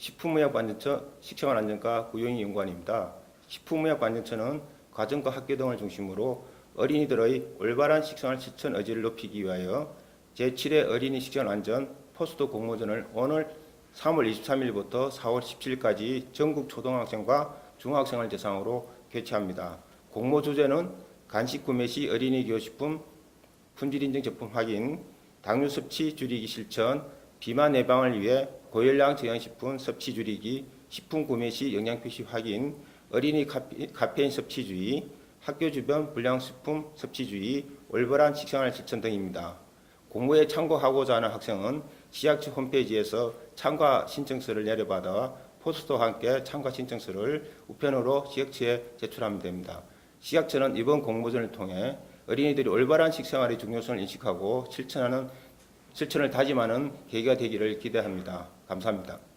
식품의약관정처 식생활 안전과 구용이 연구원입니다. 식품의약관정처는 가정과 학교 등을 중심으로 어린이들의 올바른 식생활 실천 의지를 높이기 위하여 제7회 어린이 식생활 안전 포스트 공모전을 오늘 3월 23일부터 4월 17일까지 전국 초등학생과 중학생을 대상으로 개최합니다. 공모 주제는 간식 구매 시 어린이 기호식품 품질 인증 제품 확인, 당뇨 섭취 줄이기 실천, 비만 예방을 위해 고열량 저항식품 섭취 줄이기, 식품 구매 시 영양 표시 확인, 어린이 카페, 카페 인 섭취 주의, 학교 주변 불량식품 섭취 주의, 올바른 식생활 실천 등입니다. 공모에 참고하고자 하는 학생은 시학처 홈페이지에서 참가 신청서를 내려받아 포스터와 함께 참가 신청서를 우편으로 시학처에 제출하면 됩니다. 시학처는 이번 공모전을 통해 어린이들이 올바른 식생활의 중요성을 인식하고 실천하는 실천을 다짐하는 계기가 되기를 기대합니다. 감사합니다.